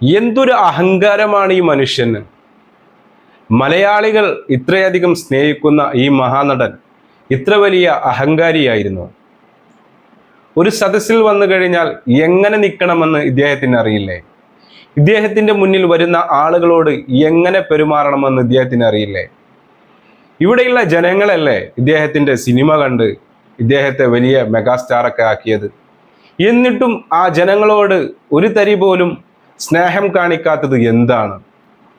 എന്തൊരു അഹങ്കാരമാണ് ഈ മനുഷ്യന്? മലയാളികൾ ഇത്രയധികം സ്നേഹിക്കുന്ന ഈ മഹാനടൻ ഇത്ര വലിയ അഹങ്കാരിയായിരുന്നു. ഒരു സദസ്സിൽ വന്നു കഴിഞ്ഞാൽ എങ്ങനെ നിൽക്കണമെന്ന് ഇദ്ദേഹത്തിന് അറിയില്ലേ? ഇദ്ദേഹത്തിന്റെ മുന്നിൽ വരുന്ന ആളുകളോട് എങ്ങനെ പെരുമാറണമെന്ന് ഇദ്ദേഹത്തിന് അറിയില്ലേ? ഇവിടെയുള്ള ജനങ്ങളല്ലേ ഇദ്ദേഹത്തിന്റെ സിനിമ കണ്ട് ഇദ്ദേഹത്തെ വലിയ മെഗാസ്റ്റാറൊക്കെ ആക്കിയത്? എന്നിട്ടും ആ ജനങ്ങളോട് ഒരു തരി പോലും സ്നേഹം കാണിക്കാത്തത് എന്താണ്?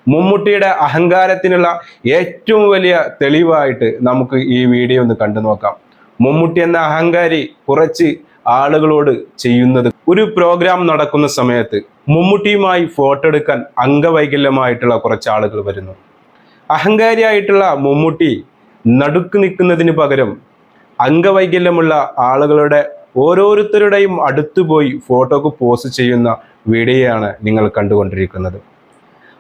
മമ്മൂട്ടിയുടെ അഹങ്കാരത്തിനുള്ള ഏറ്റവും വലിയ തെളിവായിട്ട് നമുക്ക് ഈ വീഡിയോ ഒന്ന് കണ്ടു നോക്കാം. മമ്മൂട്ടി എന്ന അഹങ്കാരി കുറച്ച് ആളുകളോട് ചെയ്യുന്നത് ഒരു പ്രോഗ്രാം നടക്കുന്ന സമയത്ത് മമ്മൂട്ടിയുമായി ഫോട്ടോ എടുക്കാൻ അംഗവൈകല്യമായിട്ടുള്ള കുറച്ച് ആളുകൾ വരുന്നു. അഹങ്കാരിയായിട്ടുള്ള മമ്മൂട്ടി നടുക്ക് നിൽക്കുന്നതിന് പകരം അംഗവൈകല്യമുള്ള ആളുകളുടെ ഓരോരുത്തരുടെയും അടുത്ത് പോയി ഫോട്ടോക്ക് പോസ് ചെയ്യുന്ന വീഡിയോയാണ് നിങ്ങൾ കണ്ടുകൊണ്ടിരിക്കുന്നത്.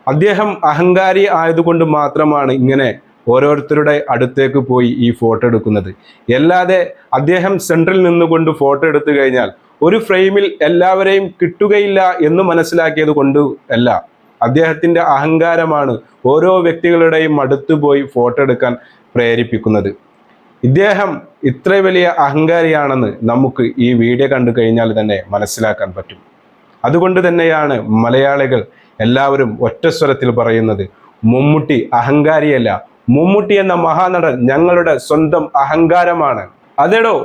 അദ്ദേഹം അഹങ്കാരി ആയതുകൊണ്ട് മാത്രമാണ് ഇങ്ങനെ ഓരോരുത്തരുടെ അടുത്തേക്ക് പോയി ഈ ഫോട്ടോ എടുക്കുന്നത്. അല്ലാതെ അദ്ദേഹം സെൻട്രിൽ നിന്നുകൊണ്ട് ഫോട്ടോ എടുത്തു കഴിഞ്ഞാൽ ഒരു ഫ്രെയിമിൽ എല്ലാവരെയും കിട്ടുകയില്ല എന്ന് മനസ്സിലാക്കിയത് കൊണ്ട് അല്ല. അദ്ദേഹത്തിന്റെ അഹങ്കാരമാണ് ഓരോ വ്യക്തികളുടെയും അടുത്ത് പോയി ഫോട്ടോ എടുക്കാൻ പ്രേരിപ്പിക്കുന്നത്. ഇദ്ദേഹം ഇത്ര വലിയ അഹങ്കാരിയാണെന്ന് നമുക്ക് ഈ വീഡിയോ കണ്ടു കഴിഞ്ഞാൽ തന്നെ മനസ്സിലാക്കാൻ പറ്റും. അതുകൊണ്ട് തന്നെയാണ് മലയാളികൾ എല്ലാവരും ഒറ്റ സ്വരത്തിൽ പറയുന്നത് മമ്മൂട്ടി അഹങ്കാരിയല്ല. മമ്മൂട്ടി എന്ന മഹാനടൻ ഞങ്ങളുടെ സ്വന്തം അഹങ്കാരമാണ്. അതെടോ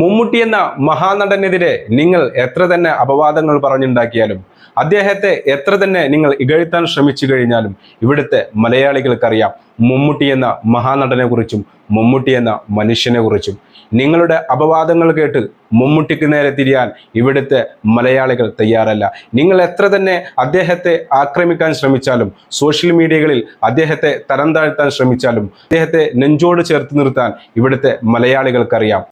മമ്മൂട്ടി എന്ന മഹാനടനെതിരെ നിങ്ങൾ എത്ര തന്നെ അപവാദങ്ങൾ പറഞ്ഞുണ്ടാക്കിയാലും അദ്ദേഹത്തെ എത്ര തന്നെ നിങ്ങൾ ഇകഴ്ത്താൻ ശ്രമിച്ചു കഴിഞ്ഞാലും ഇവിടുത്തെ മലയാളികൾക്കറിയാം മമ്മൂട്ടി എന്ന മഹാനടനെ കുറിച്ചും മമ്മൂട്ടി എന്ന മനുഷ്യനെ കുറിച്ചും നിങ്ങളുടെ അപവാദങ്ങൾ കേട്ട് മമ്മൂട്ടിക്ക് നേരെ തിരിയാൻ ഇവിടുത്തെ മലയാളികൾ തയ്യാറല്ല. നിങ്ങൾ എത്ര തന്നെ അദ്ദേഹത്തെ ആക്രമിക്കാൻ ശ്രമിച്ചാലും സോഷ്യൽ മീഡിയകളിൽ അദ്ദേഹത്തെ തരം താഴ്ത്താൻ ശ്രമിച്ചാലും അദ്ദേഹത്തെ നെഞ്ചോട് ചേർത്ത് നിർത്താൻ ഇവിടുത്തെ മലയാളികൾക്കറിയാം.